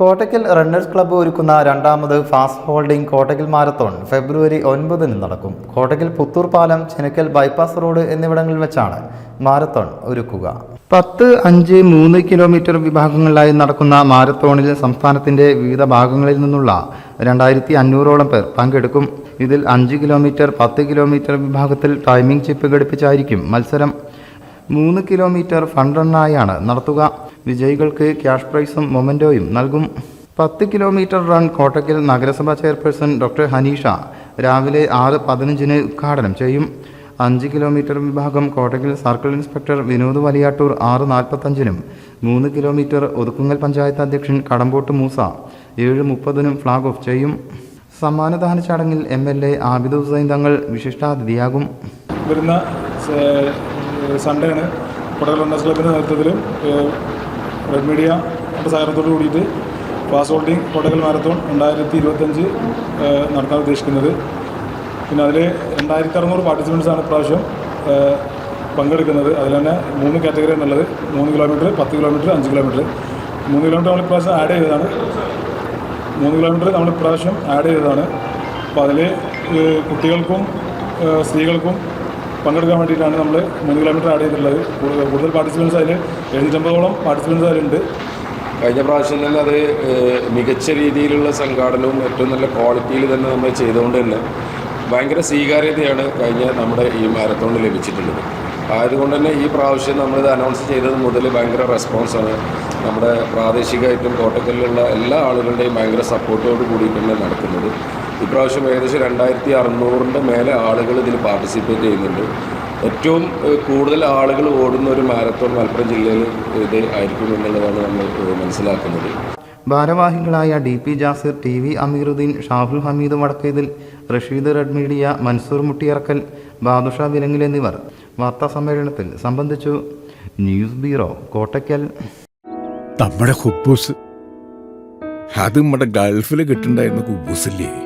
Kottakkal runners club ഒരുക്കുന്ന രണ്ടാമത് fast holding Kottakkal marathon February ഒൻപതിന് നടക്കും. കോട്ടയ്ക്കൽ പുത്തൂർ പാലം ചെനക്കൽ ബൈപ്പാസ് റോഡ് എന്നിവിടങ്ങളിൽ വെച്ചാണ് മാരത്തോൺ ഒരുക്കുക. പത്ത് അഞ്ച് മൂന്ന് കിലോമീറ്റർ വിഭാഗങ്ങളിലായി നടക്കുന്ന മാരത്തോണിൽ സംസ്ഥാനത്തിന്റെ വിവിധ ഭാഗങ്ങളിൽ നിന്നുള്ള രണ്ടായിരത്തി അഞ്ഞൂറോളം പേർ പങ്കെടുക്കും. ഇതിൽ അഞ്ച് കിലോമീറ്റർ പത്ത് കിലോമീറ്റർ വിഭാഗത്തിൽ ടൈമിംഗ് ചിപ്പ് ഘടിപ്പിച്ചായിരിക്കും മത്സരം. മൂന്ന് കിലോമീറ്റർ ഫണ്ട് റണ്ണായാണ് നടത്തുക. വിജയികൾക്ക് ക്യാഷ് പ്രൈസും മൊമെന്റോയും നൽകും. പത്ത് കിലോമീറ്റർ റൺ കോട്ടക്കൽ നഗരസഭാ ചെയർപേഴ്സൺ ഡോക്ടർ ഹനീഷ രാവിലെ ആറ് പതിനഞ്ചിന് ഉദ്ഘാടനം ചെയ്യും. അഞ്ച് കിലോമീറ്റർ വിഭാഗം കോട്ടക്കൽ സർക്കിൾ ഇൻസ്പെക്ടർ വിനോദ് വലിയാട്ടൂർ ആറ് നാൽപ്പത്തഞ്ചിനും മൂന്ന് കിലോമീറ്റർ ഒതുക്കുങ്ങൽ പഞ്ചായത്ത് അധ്യക്ഷൻ കടമ്പോട്ട് മൂസ ഏഴ് മുപ്പതിനും ഫ്ളാഗ് ഓഫ് ചെയ്യും. സമ്മാനദാന ചടങ്ങിൽ M L A Abid Hussain Thangal വിശിഷ്ടാതിഥിയാകും. വരുന്ന സ- സൺഡേ ആണ് കൊടകൽ റണ്ണേഴ്സ് ക്ലബിന്റെ നേതൃത്വത്തിലും റെഡ് മീഡിയ സഹകരണത്തോട് കൂടിയിട്ട് പാസ് ഹോൾഡിംഗ് കോട്ടകൽ മാരത്തോൺ രണ്ടായിരത്തി ഇരുപത്തഞ്ച് നടത്താൻ ഉദ്ദേശിക്കുന്നത്. പിന്നെ അതിൽ രണ്ടായിരത്തി അറുന്നൂറ് പാർട്ടിസിപ്പൻസ് ആണ് ഇപ്രാവശ്യം പങ്കെടുക്കുന്നത്. അതിൽ തന്നെ മൂന്ന് കാറ്റഗറി എന്നുള്ളത് മൂന്ന് കിലോമീറ്റർ പത്ത് കിലോമീറ്റർ അഞ്ച് കിലോമീറ്റർ മൂന്ന് കിലോമീറ്റർ നമ്മൾ ഇപ്രാവശ്യം ആഡ് ചെയ്തതാണ്. മൂന്ന് കിലോമീറ്റർ നമ്മൾ ഇപ്രാവശ്യം ആഡ് ചെയ്തതാണ്. അപ്പോൾ അതിൽ കുട്ടികൾക്കും സ്ത്രീകൾക്കും പങ്കെടുക്കാൻ വേണ്ടിയിട്ടാണ് നമ്മൾ മൂന്ന് കിലോമീറ്റർ ആഡ് ചെയ്തിട്ടുള്ളത്. കൂടുതൽ പാർട്ടിസിപ്പൻസ് അതിൽ എഴുന്നൂറ്റമ്പതോളം പാർട്ടിസിപ്പൻസ് അതിലുണ്ട്. കഴിഞ്ഞ പ്രാവശ്യം തന്നെ അത് മികച്ച രീതിയിലുള്ള സംഘാടനവും ഏറ്റവും നല്ല ക്വാളിറ്റിയിൽ തന്നെ നമ്മൾ ചെയ്തുകൊണ്ട് തന്നെ ഭയങ്കര സ്വീകാര്യതയാണ് കഴിഞ്ഞ നമ്മുടെ ഈ മാരത്തോണിൽ ലഭിച്ചിട്ടുള്ളത്. ആയതുകൊണ്ട് തന്നെ ഈ പ്രാവശ്യം നമ്മളിത് അനൗൺസ് ചെയ്തത് മുതൽ ഭയങ്കര റെസ്പോൺസാണ് നമ്മുടെ പ്രാദേശികമായിട്ടും കോട്ടക്കലിലുള്ള എല്ലാ ആളുകളുടെയും ഭയങ്കര സപ്പോർട്ടോട് കൂടിയിട്ടാണ് നടക്കുന്നത്. ഇപ്രാവശ്യം ഏകദേശം രണ്ടായിരത്തി അറുന്നൂറിന്റെ മേലെ ആളുകൾ ഇതിൽ പാർട്ടിസിപ്പേറ്റ് ചെയ്യുന്നുണ്ട്. ഏറ്റവും കൂടുതൽ ആളുകൾ ഓടുന്ന ഒരു മാരത്തോൺ മലപ്പുറം ജില്ലയിൽ ഇത് ആയിരിക്കും എന്നുള്ളതാണ് നമ്മൾ മനസ്സിലാക്കുന്നത്. ഭാരവാഹികളായ D P Jasir T V Amiruddin Shaful Hameed Vadakkethil Rasheed red media Mansoor Muttiyarakkal Badusha Vilangil എന്നിവർ വാർത്താ സമ്മേളനത്തിൽ സംബന്ധിച്ചു. News bureau Kottakkal. നമ്മുടെ ഹുബൂസ്. അത് നമ്മുടെ ഗൾഫിൽ കിട്ടുണ്ടായിരുന്ന കുബൂസില്ലേ?